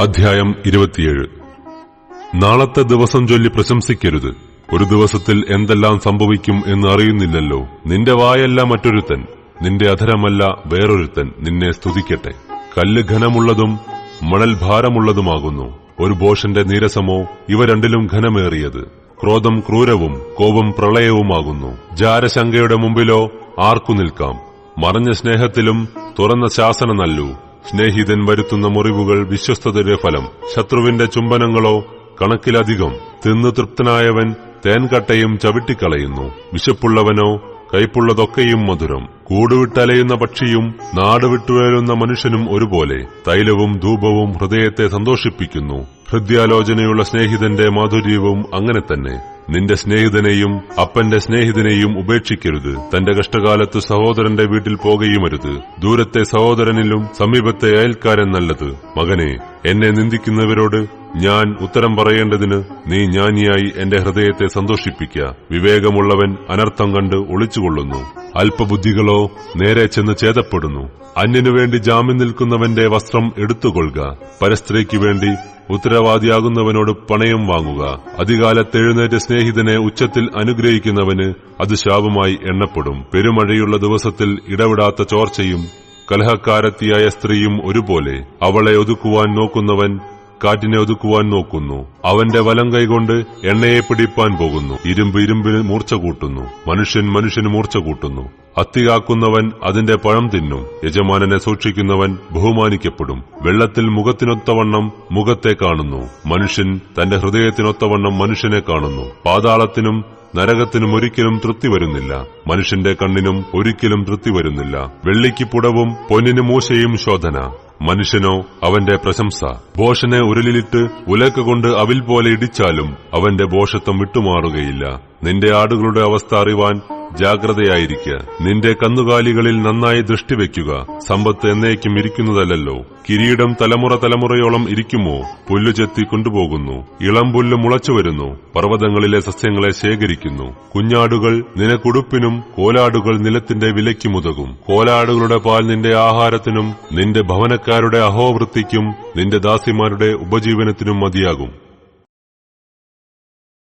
അധ്യായം ഇരുപത്തിയേഴ്. നാളത്തെ ദിവസം ചൊല്ലി പ്രശംസിക്കരുത്. ഒരു ദിവസത്തിൽ എന്തെല്ലാം സംഭവിക്കും എന്ന് അറിയുന്നില്ലല്ലോ. നിന്റെ വായല്ല മറ്റൊരുത്തൻ. നിന്റെ അധരമല്ല വേറൊരുത്തൻ. നിന്നെ സ്തുതിക്കട്ടെ. കല്ല് ഘനമുള്ളതും മണൽ ഭാരമുള്ളതുമാകുന്നു. ഒരു ബോഷന്റെ നീരസമോ ഇവ രണ്ടിലും ഘനമേറിയത്. ക്രോധം ക്രൂരവും കോപം പ്രളയവുമാകുന്നു. ജാരശങ്കയുടെ മുമ്പിലോ ആർക്കു നിൽക്കാം? മറഞ്ഞ സ്നേഹത്തിലും തുറന്ന ശാസന നല്ലു സ്നേഹിതൻ വരുത്തുന്ന മുറിവുകൾ വിശ്വസ്തതയുടെ ഫലം. ശത്രുവിന്റെ ചുംബനങ്ങളോ കണക്കിലധികം. തിന്നു തൃപ്തനായവൻ തേൻകട്ടയും ചവിട്ടിക്കളയുന്നു. വിശപ്പുള്ളവനോ കൈപ്പുള്ളതൊക്കെയും മധുരം. കൂടുവിട്ടലയുന്ന പക്ഷിയും നാട് വിട്ടുവേലുന്ന മനുഷ്യനും ഒരുപോലെ തൈലവും ധൂപവും ഹൃദയത്തെ സന്തോഷിപ്പിക്കുന്നു. ഹൃദയാലോചനയുള്ള സ്നേഹിതന്റെ മാധുര്യവും അങ്ങനെ തന്നെ. നിന്റെ സ്നേഹിതനെയും അപ്പന്റെ സ്നേഹിതനെയും ഉപേക്ഷിക്കരുത്. തന്റെ കഷ്ടകാലത്ത് സഹോദരന്റെ വീട്ടിൽ പോകുകയുമരുത് ദൂരത്തെ സഹോദരനിലും സമീപത്തെ അയൽക്കാരൻ നല്ലത്. മകനെ എന്നെ നിന്ദിക്കുന്നവരോട് ഞാൻ ഉത്തരം പറയേണ്ടതിന് നീ ജ്ഞാനിയായി എന്റെ ഹൃദയത്തെ സന്തോഷിപ്പിക്ക. വിവേകമുള്ളവൻ അനർത്ഥം കണ്ട് ഒളിച്ചുകൊള്ളുന്നു. അല്പബുദ്ധികളോ നേരെ ചെന്ന് ചേതപ്പെടുന്നു അന്യനു വേണ്ടി ജാമ്യം നിൽക്കുന്നവന്റെ വസ്ത്രം എടുത്തുകൊള്ളുക. പരസ്ത്രീക്ക് വേണ്ടി ഉത്തരവാദിയാകുന്നവനോട് പണയം വാങ്ങുക. അധികാലത്ത് എഴുന്നേറ്റ് സ്നേഹിതനെ ഉച്ചത്തിൽ അനുഗ്രഹിക്കുന്നവന് അത് ശാപമായി എണ്ണപ്പെടും. പെരുമഴയുള്ള ദിവസത്തിൽ ഇടവിടാത്ത ചോർച്ചയും കലഹക്കാരത്തിയായ സ്ത്രീയും ഒരുപോലെ. അവളെ ഒതുക്കുവാൻ നോക്കുന്നവൻ കാറ്റിനെ ഒതുക്കുവാൻ നോക്കുന്നു. അവന്റെ വലം കൈകൊണ്ട് എണ്ണയെ പിടിപ്പാൻ പോകുന്നു. ഇരുമ്പ് ഇരുമ്പിന് മൂർച്ച കൂട്ടുന്നു. മനുഷ്യൻ മനുഷ്യന് മൂർച്ച കൂട്ടുന്നു. അത്തികാക്കുന്നവൻ അതിന്റെ പഴം തിന്നും. യജമാനനെ സൂക്ഷിക്കുന്നവൻ ബഹുമാനിക്കപ്പെടും. വെള്ളത്തിൽ മുഖത്തിനൊത്തവണ്ണം മുഖത്തെ കാണുന്നു. മനുഷ്യൻ തന്റെ ഹൃദയത്തിനൊത്തവണ്ണം മനുഷ്യനെ കാണുന്നു. പാതാളത്തിനും നരകത്തിനും ഒരിക്കലും തൃപ്തി വരുന്നില്ല. മനുഷ്യന്റെ കണ്ണിനും ഒരിക്കലും തൃപ്തി വരുന്നില്ല. വെള്ളിക്ക് പുടവും പൊന്നിന് മൂശയും ശോധന. മനുഷ്യനോ അവന്റെ പ്രശംസ. ബോഷനെ ഉരലിലിട്ട് ഉലക്ക കൊണ്ട് അവിൽ പോലെ ഇടിച്ചാലും അവന്റെ ബോഷത്വം വിട്ടുമാറുകയില്ല. നിന്റെ ആടുകളുടെ അവസ്ഥ അറിവാൻ ജാഗ്രതയായിരിക്ക. നിന്റെ കന്നുകാലികളിൽ നന്നായി ദൃഷ്ടിവെക്കുക സമ്പത്ത് എന്നേക്കും ഇരിക്കുന്നതല്ലോ കിരീടം തലമുറ തലമുറയോളം ഇരിക്കുമോ? പുല്ലു ചെത്തി കൊണ്ടുപോകുന്നു. ഇളം പുല്ല് മുളച്ചു വരുന്നു. പർവതങ്ങളിലെ സസ്യങ്ങളെ ശേഖരിക്കുന്നു. കുഞ്ഞാടുകൾ നിനക്കുടുപ്പിനും കോലാടുകൾ നിലത്തിന്റെ വിലയ്ക്കുമുതകും കോലാടുകളുടെ പാൽ നിന്റെ ആഹാരത്തിനും നിന്റെ ഭവനക്കാരുടെ അഹോവൃത്തിക്കും നിന്റെ ദാസിമാരുടെ ഉപജീവനത്തിനും മതിയാകും.